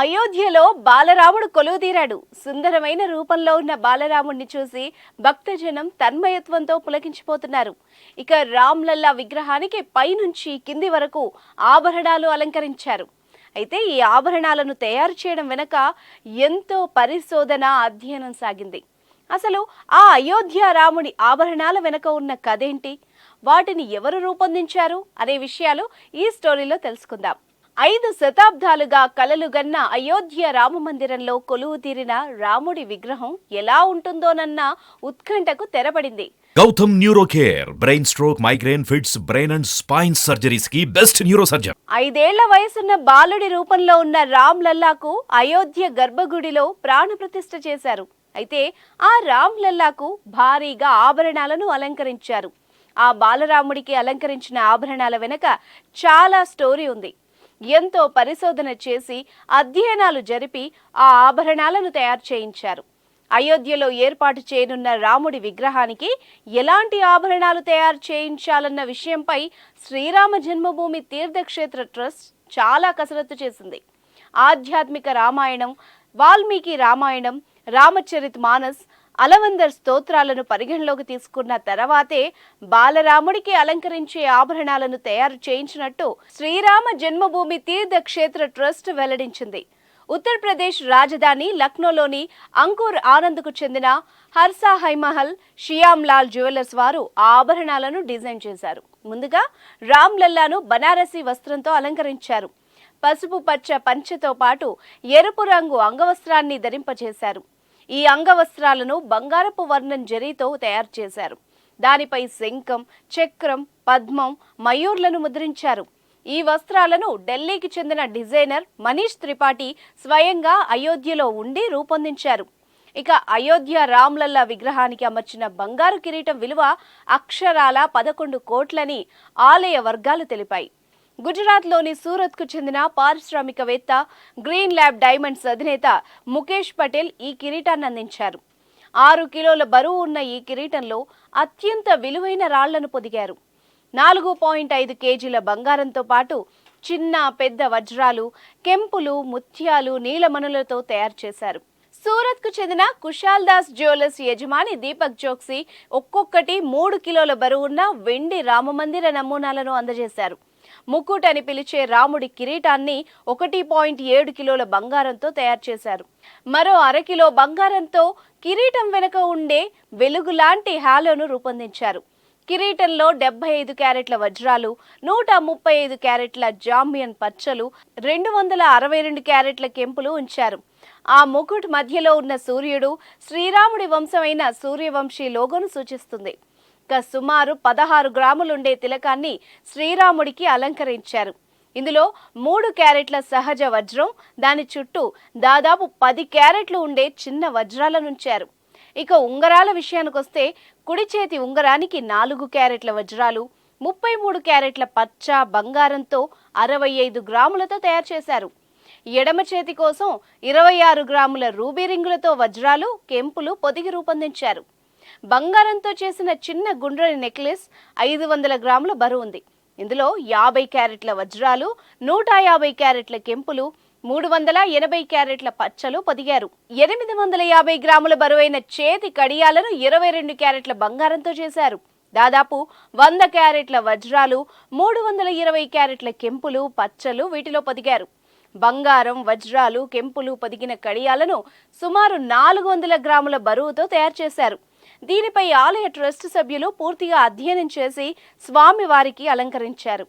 అయోధ్యలో బాలరాముడు కొలువుదీరాడు సుందరమైన రూపంలో ఉన్న బాలరాముడిని చూసి భక్తజనం తన్మయత్వంతో పులకించిపోతున్నారు. ఇక రామ్లల్లా విగ్రహానికి పైనుంచి కింది వరకు ఆభరణాలు అలంకరించారు. అయితే ఈ ఆభరణాలను తయారు చేయడం వెనక ఎంతో పరిశోధన అధ్యయనం సాగింది. అసలు ఆ అయోధ్య రాముడి ఆభరణాల వెనక ఉన్న కథేంటి? వాటిని ఎవరు రూపొందించారు? అనే విషయాలు ఈ స్టోరీలో తెలుసుకుందాం. ఐదు శతాబ్దాలుగా కలలుగన్న అయోధ్య రామ మందిరంలో కొలువు తీరిన రాముడి విగ్రహం ఎలా ఉంటుందోనన్న ఉత్కంఠకు తెరపడింది Gautam neuro care brain stroke migraine fits brain and spine సర్జరీస్కి best neuro surgeon ఐదేళ్ళ వయసున్న బాలుడి రూపంలో ఉన్న రామ్ లల్లాకు అయోధ్య గర్భగుడిలో ప్రాణప్రతిష్ఠ చేశారు. అయితే ఆ రామ్ లల్లాకు భారీగా ఆభరణాలను అలంకరించారు. ఆ బాలరాముడికి అలంకరించిన ఆభరణాల వెనక చాలా స్టోరీ ఉంది. ఎంతో పరిశోధన చేసి అధ్యయనాలు జరిపి ఆ ఆభరణాలను తయారు చేయించారు. అయోధ్యలో ఏర్పాటు చేయనున్న రాముడి విగ్రహానికి ఎలాంటి ఆభరణాలు తయారు చేయించాలన్న విషయంపై శ్రీరామ జన్మభూమి తీర్థక్షేత్ర ట్రస్ట్ చాలా కసరత్తు చేసింది. ఆధ్యాత్మిక రామాయణం వాల్మీకి రామాయణం రామచరిత్ మానస్ అలవందర్ స్తోత్రాలను పరిగణలోకి తీసుకున్న తర్వాతే బాలరాముడికి అలంకరించే ఆభరణాలను తయారు చేయించినట్టు శ్రీరామ జన్మభూమి తీర్థక్షేత్ర ట్రస్ట్ వెల్లడించింది. ఉత్తరప్రదేశ్ రాజధాని లక్నోలోని అంకుర్ ఆనంద్కు చెందిన హర్సా హైమహల్ షియామ్ లాల్ జ్యువెలర్స్ వారు ఆ ఆభరణాలను డిజైన్ చేశారు. ముందుగా రామ్ లల్లాను బనారసి వస్త్రంతో అలంకరించారు. పసుపు పచ్చ పంచతో పాటు ఎరుపు రంగు అంగవస్త్రాన్ని ధరింపజేశారు. ఈ అంగవస్త్రాలను బంగారపు వర్ణం జరీతో తయారు చేశారు. దానిపై శంఖం చక్రం పద్మం మయూర్లను ముద్రించారు. ఈ వస్త్రాలను ఢిల్లీకి చెందిన డిజైనర్ మనీష్ త్రిపాఠి స్వయంగా అయోధ్యలో ఉండి రూపొందించారు. ఇక అయోధ్య రామ్లల్లా విగ్రహానికి అమర్చిన బంగారు కిరీటం విలువ అక్షరాల పదకొండు కోట్లని ఆలయ వర్గాలు తెలిపాయి. గుజరాత్లోని సూరత్కు చెందిన పారిశ్రామికవేత్త గ్రీన్ ల్యాబ్ డైమండ్స్ అధినేత ముఖేష్ పటేల్ ఈ కిరీటాన్ని అందించారు ఆరు కిలోల బరువు ఉన్న ఈ కిరీటంలో అత్యంత విలువైన రాళ్ళను పొదిగారు. నాలుగు పాయింట్ ఐదు కేజీల బంగారంతో పాటు చిన్న పెద్ద వజ్రాలు కెంపులు ముత్యాలు నీలమణులతో తయారు చేశారు. సూరత్కు చెందిన కుశాల్ దాస్ జ్యువెలర్స్ యజమాని దీపక్ జోక్సీ ఒక్కొక్కటి మూడు కిలోల బరువున్న వెండి రామమందిర నమూనాలను అందజేశారు. ముక్కుట్ అని పిలిచే రాముడి కిరీటాన్ని ఒకటి పాయింట్ ఏడు కిలోల బంగారంతో తయారు చేశారు. మరో అరకిలో బంగారంతో కిరీటం వెనుక ఉండే వెలుగులాంటి హాలోను రూపొందించారు. కిరీటంలో డెబ్బై ఐదు క్యారెట్ల వజ్రాలు నూట ముప్పై ఐదు క్యారెట్ల జాంబియన్ పచ్చలు రెండు వందల అరవై రెండు క్యారెట్ల కెంపులు ఉంచారు. ఆ ముకుట్ మధ్యలో ఉన్న సూర్యుడు శ్రీరాముడి వంశమైన సూర్యవంశీ లోగోను సూచిస్తుంది. సుమారు పదహారు గ్రాములుండే తిలకాన్ని శ్రీరాముడికి అలంకరించారు. ఇందులో మూడు క్యారెట్ల సహజ వజ్రం దాని చుట్టూ దాదాపు పది క్యారెట్లు ఉండే చిన్న వజ్రాలనుంచారు ఇక ఉంగరాల విషయానికొస్తే కుడి చేతి ఉంగరానికి నాలుగు క్యారెట్ల వజ్రాలు ముప్పై మూడు క్యారెట్ల పచ్చ బంగారంతో అరవై ఐదు గ్రాములతో తయారు చేశారు. ఎడమ చేతి కోసం ఇరవై ఆరు గ్రాముల రూబీ రింగులతో వజ్రాలు కెంపులు పొదిగి రూపొందించారు. బంగారంతో చేసిన చిన్న గుండ్రని నెక్లెస్ ఐదు వందల గ్రాముల బరువు ఉంది. ఇందులో యాభై క్యారెట్ల వజ్రాలు నూట యాభై క్యారెట్ల కెంపులు మూడు వందల ఎనభై క్యారెట్ల పచ్చలు పొదిగారు. ఎనిమిది వందల యాభై గ్రాముల బరువైన చేతి కడియాలను ఇరవై రెండు క్యారెట్ల బంగారంతో చేశారు. దాదాపు వంద క్యారెట్ల వజ్రాలు మూడు వందల ఇరవై క్యారెట్ల కెంపులు పచ్చలు వీటిలో పొదిగారు. బంగారం వజ్రాలు కెంపులు పొదిగిన కడియాలను సుమారు నాలుగు వందల గ్రాముల బరువుతో తయారు చేశారు. దీనిపై ఆలయ ట్రస్ట్ సభ్యులు పూర్తిగా అధ్యయనం చేసి స్వామివారికి అలంకరించారు.